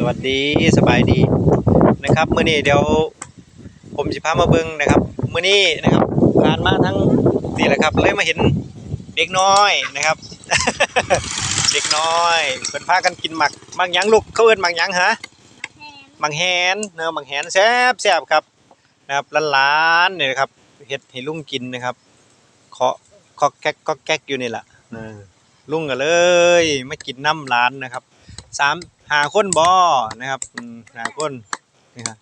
สวัสดีสบายดีนะครับมื้อนี้เดี๋ยวผมสิพามาเบิ่งนะครับมื้อนี้นะครับผ่านมาทั้งนี่แหละครับเลยมาเห็นเด็กน้อยนะครับ เด็กน้อยเพิ่นพากันกินหมักหมักหยังลูกเขาเอิ้นหมักหยังฮะหมักแหนเนาะหมักแหนแซ่บแซ่บครับนะครับหลานๆเนี่ยนะครับเฮ็ดให้ลุงกินนะครับเคาะเคาะแก๊กก็แก๊กอยู่นี่ล่ะเออลุงก็เลยมากินน้ำร้านนะครับ สามหาคนบ่นะครับอืมหาคนนะครับ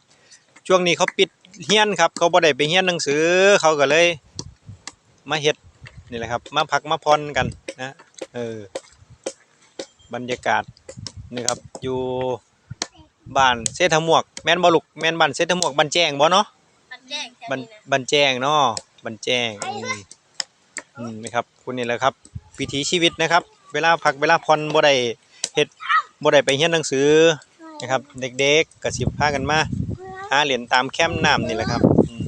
ช่วงนี้เขาปิดเฮียนครับ เขาบ่ได้ไปเฮียนหนังสือเขาก็เลย มาเฮ็ดนี่แหละครับ มาพักมาพรกันนะเออบรรยากาศนี่ครับอยู่บ้านเศรษฐหมวกแม่นบ่ลูกแม่นบ้านเศรษฐหมวกบ้านแจ้งบ่เนาะมันแจ้งแค่บ้านนี้นะบ้านแจ้งเนาะบ้านแจ้งอืมอืมนะครับคุณนี่แหละครับ วิถีชีวิตนะครับ เวลาพักเวลาพรบ่ได้เฮ็ด บ่ได้ไปเรียนหนังสือนะครับ เด็กๆก็สิพากันมาหาเหรียญตามแคมป์น้ำนี่แหละครับอืม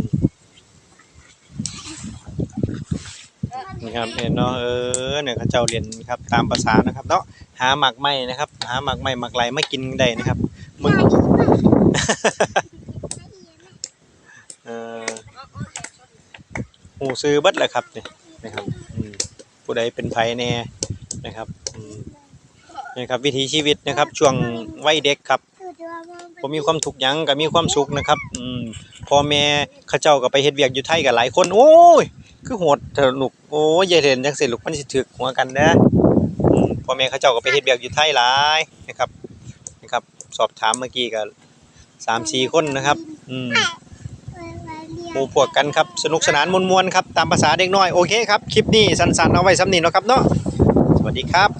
นี่ครับเห็นเนาะเออเนี่ยเขาเจ้าเรียนครับตามภาษานะครับเนาะหาหมากไม้นะครับ หาหมากไม้หมากไหลมากินได้นะครับมึงเอ่อหูซื้อเบิดแหละครับนี่นะครับอืมผู้ใดเป็นไผแน่นะครับอืม นี่ครับวิถีชีวิตนะครับ ช่วงวัยเด็กครับผมมีความทุกข์ยังก็มีความสุขนะครับอืมพ่อแม่เขาเจ้าก็ไปเฮ็ดเวียกอยู่ไทยกันหลายคน โอ้ย คือโหดเถอะลูกโอ้ยย่เห็นจังซี่ลูกมันสิถึกหัวกันเด้ออืมพ่อแม่เขาเจ้าก็ไปเฮ็ดเวียกอยู่ไทยหลายนะครับนะครับ สอบถามเมื่อกี้ก็3-4คนนะครับอืมหมู่พวกกันครับสนุกสนานมวนๆครับตามภาษาเด็กน้อยโอเคครับคลิปนี้สั้นๆเอาไว้สำนีเนาะครับเนาะสวัสดีครับ